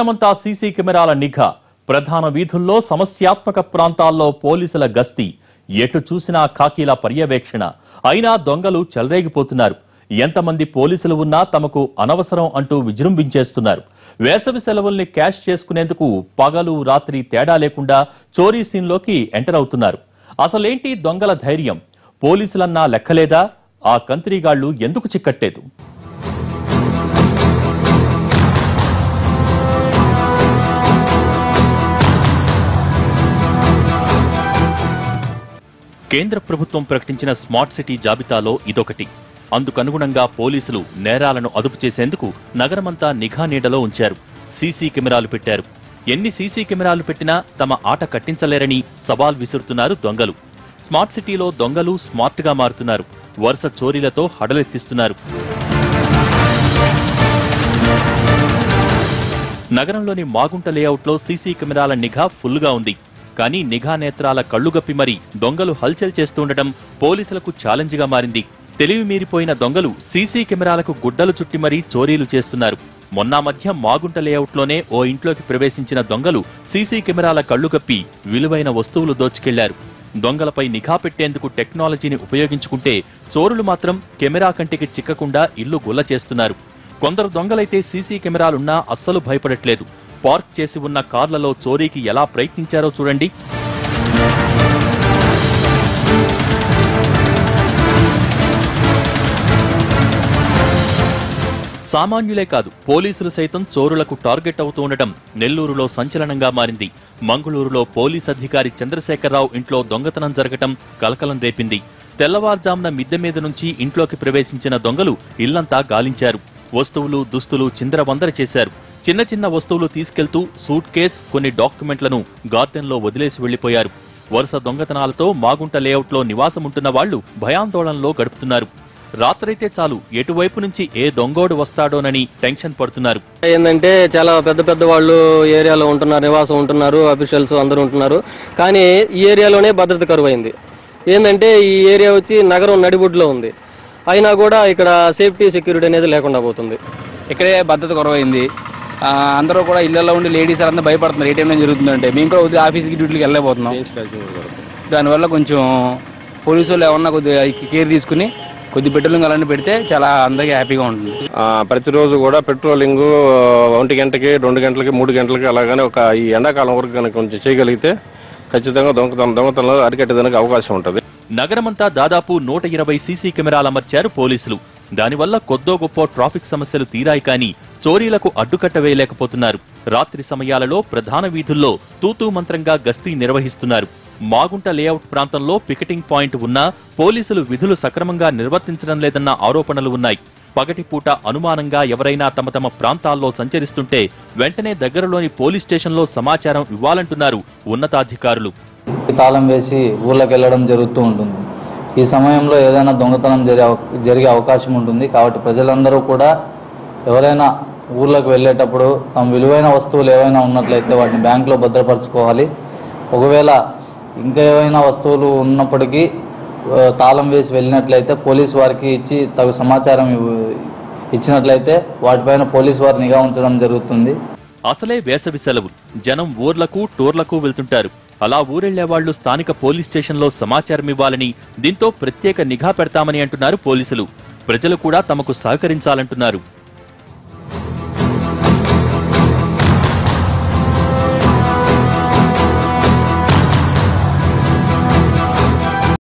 పట్టణమంతా CC కెమెరాల నిఘా. ప్రధాన వీధుల్లో సమస్యాత్మక ప్రాంతాల్లో పోలీసుల గస్తీ. ఎటు చూసినా ఖాకీల పర్యవేక్షణ. అయినా దొంగలు చెలరేగిపోతున్నారు. ఎంతమంది పోలీసులు ఉన్నా తమకు అనవసరం అంటూ విజృంభించేస్తున్నారు. వేసవి సెలవుల్ని క్యాష్ చేసుకునేందుకు పగలు రాత్రి తేడా లేకుండా చోరీ సీన్లోకి ఎంటర్ అవుతున్నారు. అసలేంటి దొంగల ధైర్యం? పోలీసులన్నా లెక్కలేదా? ఆ కంత్రీగాళ్ళు ఎందుకు చిక్కట్టేదు? కేంద్ర ప్రభుత్వం ప్రకటించిన స్మార్ట్ సిటీ జాబితాలో ఇదొకటి. అందుకనుగుణంగా పోలీసులు నేరాలను అదుపు చేసేందుకు నగరమంతా నిఘా నీడలో ఉంచారు. సీసీ కెమెరాలు పెట్టారు. ఎన్ని సీసీ కెమెరాలు పెట్టినా తమ ఆట కట్టించలేరని సవాల్ విసురుతున్నారు దొంగలు. స్మార్ట్ సిటీలో దొంగలు స్మార్ట్గా మారుతున్నారు. వరుస చోరీలతో హడలెత్తిస్తున్నారు. నగరంలోని మాగుంట లేఅవుట్లో సీసీ కెమెరాల నిఘా ఫుల్గా ఉంది. కానీ నిఘా నేత్రాల కళ్ళుగప్పి మరీ దొంగలు హల్చల్ చేస్తుండటం పోలీసులకు ఛాలెంజ్గా మారింది. తెలివి మీరిపోయిన దొంగలు సీసీ కెమెరాలకు గుడ్డలు చుట్టి మరీ చోరీలు చేస్తున్నారు. మొన్న మధ్య మాగుంట లేఅవుట్లోనే ఓ ఇంట్లోకి ప్రవేశించిన దొంగలు సీసీ కెమెరాల కళ్ళుగప్పి విలువైన వస్తువులు దోచుకెళ్ళారు. దొంగలపై నిఘా పెట్టేందుకు టెక్నాలజీని ఉపయోగించుకుంటే చోరులు మాత్రం కెమెరా కంటికి చిక్కకుండా ఇల్లు గుల్ల చేస్తున్నారు. కొందరు దొంగలైతే సీసీ కెమెరాలున్నా అస్సలు భయపడట్లేదు. పార్క్ చేసి ఉన్న కార్లలో చోరీకి ఎలా ప్రయత్నించారో చూడండి. సామాన్యులే కాదు పోలీసులు సైతం చోరులకు టార్గెట్ అవుతూ ఉండటం నెల్లూరులో సంచలనంగా మారింది. మంగళూరులో పోలీస్ అధికారి చంద్రశేఖరరావు ఇంట్లో దొంగతనం జరగటం కలకలం రేపింది. తెల్లవారుజామున మిద్దె మీద నుంచి ఇంట్లోకి ప్రవేశించిన దొంగలు ఇల్లంతా గాలించారు. వస్తువులు దుస్తులు చిందరవందర చేశారు. చిన్న చిన్న వస్తువులు తీసుకెళ్తూ సూట్ కేస్ కొన్ని డాక్యుమెంట్లను గార్డెన్లో వదిలేసి వెళ్ళిపోయారు వరుస దొంగతనాలతో మాగుంట లేఅవుట్లో నివాసముంటున్న వాళ్ళు భయాందోళనలో గడుపుతున్నారు. రాత్రైతే చాలు ఎటువైపు నుంచి ఏ దొంగోడు వస్తాడోనని టెన్షన్ పడుతున్నారు. ఏంటంటే చాలా పెద్ద పెద్ద వాళ్ళు ఏరియాలో ఉంటున్నారు నివాసం ఉంటున్నారు అఫీషియల్స్ అందరూ ఉంటున్నారు. కానీ ఈ ఏరియాలోనే భద్రత కరువైంది. ఏంటంటే ఈ ఏరియా వచ్చి నగరం నడిబొడ్డులో ఉంది. అయినా కూడా ఇక్కడ సేఫ్టీ సెక్యూరిటీ అనేది లేకుండా పోతుంది. ఇక్కడే భద్రత కొరవైంది. అందరూ కూడా ఇళ్ళలో ఉండి లేడీస్ అందరూ భయపడుతున్నారు. ఏ టైంలో జరుగుతుందంటే మేము కూడా ఉదయం ఆఫీస్కి డ్యూటీకి వెళ్ళలేకపోతున్నాం. దానివల్ల కొంచెం పోలీసు వాళ్ళు ఏమన్నా కొద్దిగా కేర్ తీసుకుని కొద్ది పెట్రోలింగ్ అలాంటి పెడితే చాలా అందరికీ హ్యాపీగా ఉంటుంది. ఆ, ప్రతిరోజు కూడా పెట్రోలింగ్ ఒంటి గంటకి రెండు గంటలకి మూడు గంటలకి అలాగనే ఒక ఈ ఎండాకాలం వరకు కనుక కొంచెం చేయగలిగితే ఖచ్చితంగా దొంగతనం దొంగతనంలో అరికట్టేదానికి అవకాశం ఉంటుంది. నగరమంతా దాదాపు నూట ఇరవై సీసీ కెమెరాలు అమర్చారు పోలీసులు. దానివల్ల కొద్దో గొప్ప ట్రాఫిక్ సమస్యలు తీరాయి కానీ చోరీలకు అడ్డుకట్ట వేయలేకపోతున్నారు. రాత్రి సమయాలలో ప్రధాన వీధుల్లో తూతూ మంత్రంగా గస్తీ నిర్వహిస్తున్నారు. మాగుంట లేఅవుట్ ప్రాంతంలో పికెటింగ్ పాయింట్ ఉన్నా పోలీసులు విధులు సక్రమంగా నిర్వర్తించడం లేదన్న ఆరోపణలు ఉన్నాయి. పగటిపూట అనుమానంగా ఎవరైనా తమ తమ ప్రాంతాల్లో సంచరిస్తుంటే వెంటనే దగ్గరలోని పోలీస్ స్టేషన్లో సమాచారం ఇవ్వాలంటున్నారు ఉన్నతాధికారులు. తాళం వేసి ఊళ్ళకి వెళ్ళడం జరుగుతూ ఉంటుంది. ఈ సమయంలో ఏదైనా దొంగతనం జరిగే జరిగే అవకాశం ఉంటుంది. కాబట్టి ప్రజలందరూ కూడా ఎవరైనా ఊర్లకు వెళ్ళేటప్పుడు తమ విలువైన వస్తువులు ఏవైనా ఉన్నట్లయితే వాటిని బ్యాంకులో భద్రపరచుకోవాలి. ఒకవేళ ఇంకా ఏవైనా వస్తువులు ఉన్నప్పటికీ తాళం వేసి వెళ్ళినట్లయితే పోలీస్ వారికి ఇచ్చి తగు సమాచారం ఇచ్చినట్లయితే వాటిపైన పోలీస్ వారు నిఘా ఉంచడం జరుగుతుంది. అసలే వేసవి సెలవు. జనం ఊర్లకు టూర్లకు వెళ్తుంటారు. అలా ఊరెళ్ళే వాళ్ళు స్థానిక పోలీస్ స్టేషన్లో సమాచారం ఇవ్వాలని దీంతో ప్రత్యేక నిఘా పెడతామని అంటున్నారు పోలీసులు. ప్రజలు కూడా తమకు సహకరించాలంటున్నారు.